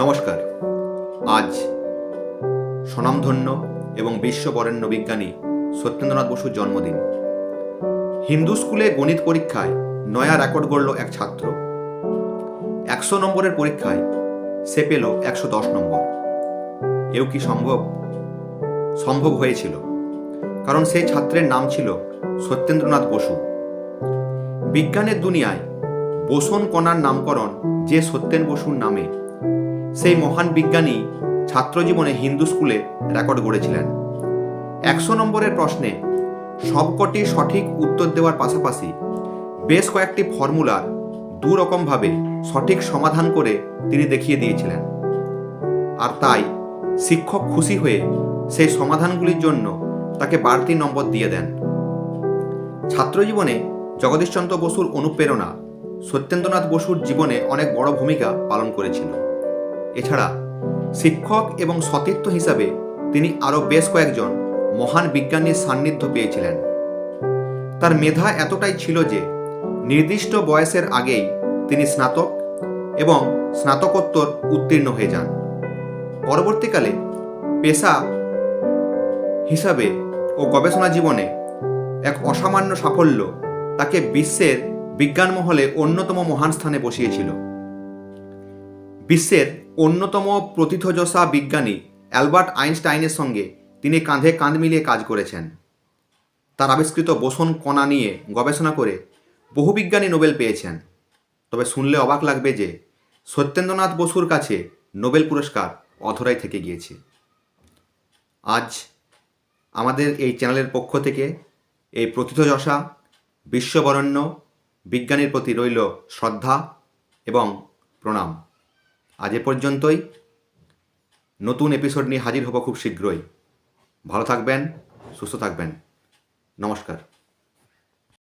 নমস্কার। আজ স্বনামধন্য এবং বিশ্ববরেণ্য বিজ্ঞানী সত্যেন্দ্রনাথ বসুর জন্মদিন। হিন্দু স্কুলে গণিত পরীক্ষায় নয়া রেকর্ড গড়ল এক ছাত্র। একশো নম্বরের পরীক্ষায় সে পেল একশো দশ নম্বর। এও কি সম্ভব? সম্ভব হয়েছিল, কারণ সেই ছাত্রের নাম ছিল সত্যেন্দ্রনাথ বসু। বিজ্ঞানের দুনিয়ায় বোসন কণার নামকরণ যে সত্যেন বসুর নামে সেই মহান বিজ্ঞানী ছাত্রজীবনে হিন্দু স্কুলে রেকর্ড গড়েছিলেন। একশো নম্বরের প্রশ্নে সবকটি সঠিক উত্তর দেওয়ার পাশাপাশি বেশ কয়েকটি ফর্মুলার দু রকমভাবে সঠিক সমাধান করে তিনি দেখিয়ে দিয়েছিলেন। আর তাই শিক্ষক খুশি হয়ে সেই সমাধানগুলির জন্য তাকে বাড়তি নম্বর দিয়ে দেন। ছাত্রজীবনে জগদীশচন্দ্র বসুর অনুপ্রেরণা সত্যেন্দ্রনাথ বসুর জীবনে অনেক বড় ভূমিকা পালন করেছিল। এছাড়া শিক্ষক এবং সতীর্থ হিসাবে তিনি আরও বেশ কয়েকজন মহান বিজ্ঞানীর সান্নিধ্য পেয়েছিলেন। তার মেধা এতটাই ছিল যে নির্দিষ্ট বয়সের আগেই তিনি স্নাতক এবং স্নাতকোত্তর উত্তীর্ণ হয়ে যান। পরবর্তীকালে পেশা হিসাবে ও গবেষণা জীবনে এক অসামান্য সাফল্য তাকে বিশ্বের বিজ্ঞান মহলে অন্যতম মহান স্থানে বসিয়েছিল। বিশ্বের অন্যতম প্রথিতযশা বিজ্ঞানী অ্যালবার্ট আইনস্টাইনের সঙ্গে তিনি কাঁধে কাঁধ মিলিয়ে কাজ করেছেন। তার আবিষ্কৃত বোসন কণা নিয়ে গবেষণা করে বহু বিজ্ঞানী নোবেল পেয়েছেন। তবে শুনলে অবাক লাগবে যে সত্যেন্দ্রনাথ বসুর কাছে নোবেল পুরস্কার অধরাই থেকে গিয়েছে। আজ আমাদের এই চ্যানেলের পক্ষ থেকে এই প্রথিতযশা বিশ্ববরণ্য, বিজ্ঞানীর প্রতি রইল শ্রদ্ধা এবং প্রণাম। আজ এ পর্যন্তই। নতুন এপিসোড নিয়ে হাজির হব খুব শীঘ্রই। ভালো থাকবেন, সুস্থ থাকবেন। নমস্কার।